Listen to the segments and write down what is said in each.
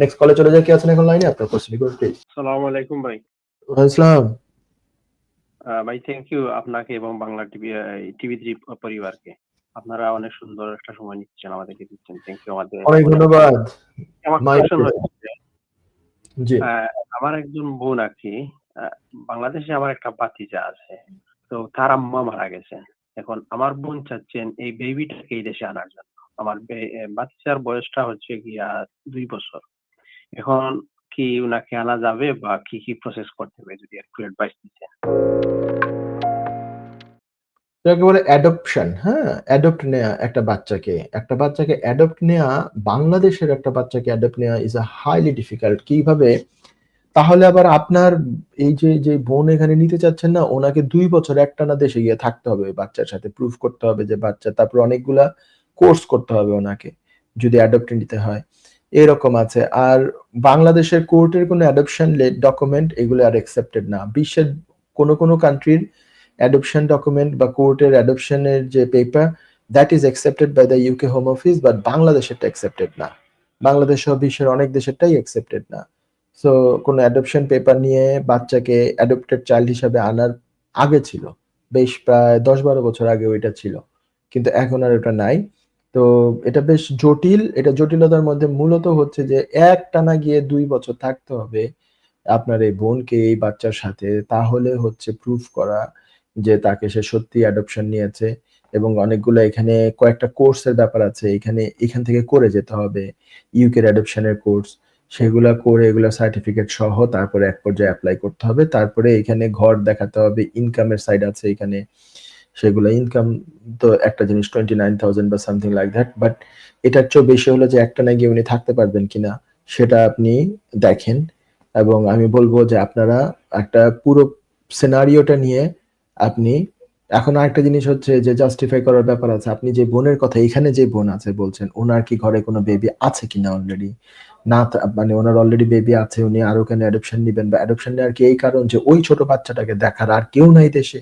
Next কলে চলে যায় কে আছেন এখন লাইনে আপনার কোশ্চেন করুন প্লিজ সালাম আলাইকুম ভাই। ইসলাম আহ, ভাই থ্যাংক ইউ আপনাকে এবং বাংলা টিভি টিভি থ্রি পরিবারকে। আপনারা অনেক সুন্দর একটা সময় নিচ্ছেন আমাদেরকে দিচ্ছেন। থ্যাংক ইউ আমাদের অনেক ধন্যবাদ। আমার. হচ্ছে জি। আমার একজন বোন আর কি আহ, বাংলাদেশে আমার একটা বাতিজা আছে। তো তার আম্মা মারা গেছে। এখন আমার বোন চাচ্ছেন এই বেবিটাকে এই দেশে আনার জন্য। আমার এ, বয়সটা হচ্ছে গিয়া দুই বছর। এখন কি উনাকে আনা যাবে বা কি কি প্রসেস করতে হবে যদি একটু অ্যাডভাইস দিতেন? এটাকে বলে অ্যাডপশন হ্যাঁ? অ্যাডপ্ট নেওয়া একটা বাচ্চাকে একটা বাচ্চাকে অ্যাডপ্ট নেওয়া বাংলাদেশের একটা বাচ্চাকে অ্যাডপ্ট নেওয়া ইজ আ হাইলি ডিফিকাল্ট কীভাবে? তাহলে আবার আপনার এই যে যে বোন এখানে নিতে চাচ্ছেন না, ওনাকে দুই বছর একটানা দেশে গিয়ে থাকতে হবে বাচ্চার সাথে প্রুফ করতে হবে যে বাচ্চা, তারপর অনেকগুলা কোর্স করতে হবে ওনাকে, যদি অ্যাডপ্ট নিতে হয়। এরকম আছে। আর বাংলাদেশের কোর্টের কোনো অ্যাডপশন ডকুমেন্ট এগুলো আর অ্যাকসেপ্টেড না। বিশ্বের কোনো কোনো কান্ট্রির অ্যাডপশন ডকুমেন্ট বা কোর্টের অ্যাডপশনের যে paper that is accepted by the UK home office but বাংলাদেশেরটা accepted না। বাংলাদেশ সহ বিশ্বের অনেক দেশেরটাই অ্যাকসেপ্টেড না। সো কোনো অ্যাডপশন পেপার নিয়ে বাচ্চাকে অ্যাডপ্টেড চাইল্ড হিসাবে আনার আগে ছিল। বেশ প্রায় দশ বারো বছর আগে ওইটা ছিল। কিন্তু এখন আর ওটা নাই। তো এটা বেশ জটিল, এটা জটিলতার মধ্যে মূলত হচ্ছে যে এক টানা গিয়ে দুই বছর থাকতে হবে আপনার এই বোনকে, এই বাচ্চার সাথে। তাহলে হচ্ছে প্রুফ করা যে তাকে সে সত্যি অ্যাডপশন নিয়েছে এবং অনেকগুলো এখানে কয়েকটা কোর্সের ব্যাপার আছে। এখানে, এখান থেকে করে যেতে হবে। ইউকের অ্যাডপশনের কোর্স সেগুলা করে এগুলো সার্টিফিকেট সহ তারপরে এক পর্যায়ে অ্যাপ্লাই করতে হবে। তারপরে এখানে ঘর দেখাতে হবে ইনকামের সাইড আছে এখানে। সেগুলো ইনকাম তো একটা জিনিস টোয়েন্টি নাইন থাউজেন্ড বা সামথিং লাইক দ্যাট বাট এটার চেয়েও বেশি হলো যে একটা না গিয়ে উনি থাকতে পারবেন কিনা, সেটা আপনি দেখেন। এবং আমি বলব যে আপনারা একটা পুরো সিনারিওটা নিয়ে আপনি, এখন আরেকটা জিনিস হচ্ছে যে জাস্টিফাই করার ব্যাপার আছে। আপনি যে বোনের কথা, এখানে যে বোন আছে বলছেন, ওনার কি ঘরে কোনো বেবি আছে কিনা অলরেডি না মানে ওনার অলরেডি বেবি আছে, উনি আরও কেন অ্যাডপশন নেবেন? বা অ্যাডপশন নেওয়ার কি এই কারণ যে ওই ছোট বাচ্চাটাকে দেখার আর কেউ নাই দেশে?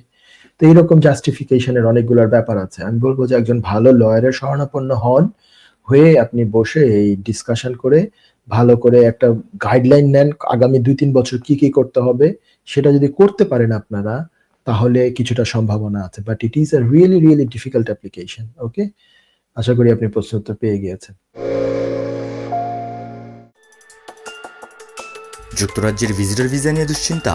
তো এইরকম জাস্টিফিকেশনের অনেকগুলোর ব্যাপার আছে। আমি বলব যে একজন ভালো লয়ারের শরণাপন্ন হন, হয়ে আপনি বসে এই ডিসকাশন করে ভালো করে একটা গাইডলাইন নেন, আগামী দুই তিন বছর কি কি করতে হবে, সেটা যদি করতে পারেন আপনারা, তাহলে কিছুটা সম্ভাবনা আছে। But it is a really really difficult application okay আশা করি আপনি প্রশ্ন উত্তর পেয়ে গিয়েছেন। যুক্তরাজ্যের ভিজিটর ভিসা নিয়ে দুশ্চিন্তা।